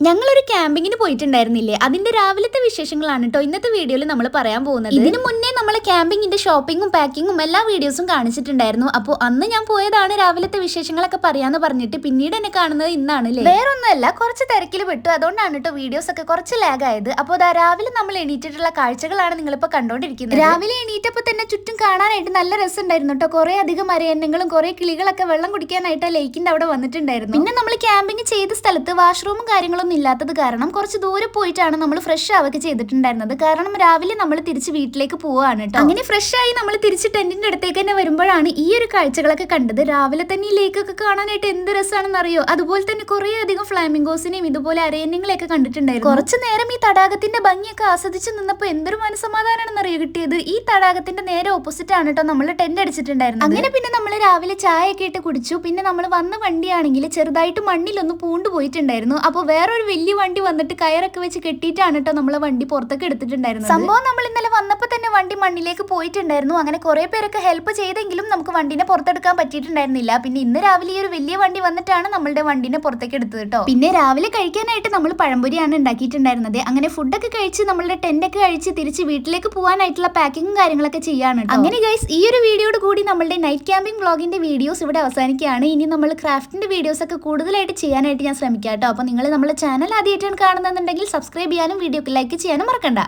ഞങ്ങളൊരു ക്യാമ്പിങ്ങിന് പോയിട്ടുണ്ടായിരുന്നില്ലേ? അതിന്റെ രാവിലത്തെ വിശേഷങ്ങളാണ് കേട്ടോ ഇന്നത്തെ വീഡിയോയിൽ നമ്മൾ പറയാൻ പോകുന്നത്. ഇതിനു മുന്നേ നമ്മൾ ക്യാമ്പിങ്ങിന്റെ ഷോപ്പിങ്ങും പാക്കിങ്ങും എല്ലാ വീഡിയോസും കാണിച്ചിട്ടുണ്ടായിരുന്നു. അപ്പോൾ അന്ന് ഞാൻ പോയതാണ് രാവിലത്തെ വിശേഷങ്ങളൊക്കെ പറയാന്ന് പറഞ്ഞിട്ട് പിന്നീട് എന്നെ കാണുന്നത് ഇന്നാണ് അല്ലേ വേറൊന്നുമല്ല കുറച്ച് തിരക്കിൽ പെട്ടു. അതുകൊണ്ടാണ് കേട്ടോ വീഡിയോസ് ഒക്കെ കുറച്ച് ലാഗ് ആയത്. അപ്പോൾ അതാ രാവിലെ നമ്മൾ എണീറ്റിട്ടുള്ള കാഴ്ചകളാണ് നിങ്ങളിപ്പോൾ കണ്ടോണ്ടിരിക്കുന്നത്. രാവിലെ എണീറ്റപ്പോൾ തന്നെ ചുറ്റും കാണാനായിട്ട് നല്ല രസമുണ്ടായിരുന്നു കേട്ടോ കുറേ അധികം മരയന്നങ്ങളും കുറേ കിളികളൊക്കെ വെള്ളം കുടിക്കാനായിട്ട് ലേക്കിന്റെ അവിടെ വന്നിട്ടുണ്ടായിരുന്നു. പിന്നെ നമ്മൾ ക്യാമ്പിങ് ചെയ്ത സ്ഥലത്ത് വാഷ്റൂമും കാര്യങ്ങളൊന്നും ഇല്ലാത്തത് കാരണം കുറച്ച് ദൂരെ പോയിട്ടാണ് നമ്മൾ ഫ്രഷ് ആവൊക്കെ ചെയ്തിട്ടുണ്ടായിരുന്നത്. കാരണം രാവിലെ നമ്മൾ തിരിച്ച് വീട്ടിലേക്ക് പോവാണ് കേട്ടോ. അങ്ങനെ ഫ്രഷ് ആയി നമ്മൾ തിരിച്ച് ടെന്റിന്റെ അടുത്തേക്ക് തന്നെ വരുമ്പോഴാണ് ഈ ഒരു കാഴ്ചകളൊക്കെ കണ്ടത്. രാവിലെ തന്നെ ഈ ലേക്കൊക്കെ കാണാനായിട്ട് എന്ത് രസമാണെന്ന് അറിയോ അതുപോലെ തന്നെ കുറേ അധികം ഫ്ലാമിംഗോസിനെയും ഇതുപോലെ അരയന്യങ്ങളെയൊക്കെ കണ്ടിട്ടുണ്ടായിരുന്നു. കുറച്ച് നേരം ഈ തടാകത്തിന്റെ ഭംഗിയൊക്കെ ആസ്വദിച്ച് നിന്നപ്പോൾ എന്തൊരു മനസ്സമാധാനമാണെന്ന് അറിയോ കിട്ടിയത്? ഈ തടാകത്തിന്റെ നേരെ ഓപ്പോസിറ്റ് ആണ് കേട്ടോ നമ്മൾ ടെന്റ് അടിച്ചിട്ടുണ്ടായിരുന്നത്. അങ്ങനെ പിന്നെ നമ്മൾ രാവിലെ ചായ ഒക്കെ ഇട്ട് കുടിച്ചു. പിന്നെ നമ്മൾ വന്ന വണ്ടിയാണെങ്കിൽ ചെറുതായിട്ട് മണ്ണിലൊന്ന് പൂണ്ടു പോയിട്ടുണ്ടായിരുന്നു അപ്പോൾ വേറൊരു വലിയ വണ്ടി വന്നിട്ട് കയറൊക്കെ വെച്ച് കെട്ടിയിട്ടാണ് കേട്ടോ നമ്മളെ വണ്ടി പുറത്തൊക്കെ എടുത്തിട്ടുണ്ടായിരുന്നത്. സംഭവം നമ്മൾ ഇന്നലെ വണ്ടി മണ്ണിലേക്ക് പോയിട്ടുണ്ടായിരുന്നു. അങ്ങനെ കുറെ പേരൊക്കെ ഹെൽപ്പ് ചെയ്തെങ്കിലും നമുക്ക് വണ്ടിനെ പുറത്തെടുക്കാൻ പറ്റിയിട്ടുണ്ടായിരുന്നില്ല. പിന്നെ ഇന്ന് രാവിലെ ഈ ഒരു വലിയ വണ്ടി വന്നിട്ടാണ് നമ്മുടെ വണ്ടിനെ പുറത്തേക്ക് എടുത്തത് കേട്ടോ. പിന്നെ രാവിലെ കഴിക്കാനായിട്ട് നമ്മൾ പഴംപൊരിയാണ് ഉണ്ടാക്കിയിട്ടുണ്ടായിരുന്നത്. അങ്ങനെ ഫുഡൊക്കെ കഴിച്ച് നമ്മളുടെ ടെന്റ് ഒക്കെ കഴിച്ച് തിരിച്ച് വീട്ടിലേക്ക് പോകാനായിട്ടുള്ള പാക്കിങ്ങും കാര്യങ്ങളൊക്കെ ചെയ്യാണ് അങ്ങനെ ഗൈസ് ഈ ഒരു വീഡിയോയോട് കൂടി നമ്മുടെ നൈറ്റ് ക്യാമ്പിംഗ് വ്ളോഗിന്റെ വീഡിയോസ് ഇവിടെ അവസാനിക്കുകയാണ്. ഇനി നമ്മൾ ക്രാഫ്റ്റിന്റെ വീഡിയോസ് ഒക്കെ കൂടുതലായിട്ട് ചെയ്യാനായിട്ട് ഞാൻ ശ്രമിക്കാം കേട്ടോ. അപ്പോൾ നിങ്ങൾ നമ്മുടെ ചാനൽ ആദ്യമായിട്ടാണ് കാണുന്നുണ്ടെങ്കിൽ സബ്സ്ക്രൈബ് ചെയ്യാനും വീഡിയോക്ക് ലൈക്ക് ചെയ്യാനും മറക്കണ്ട.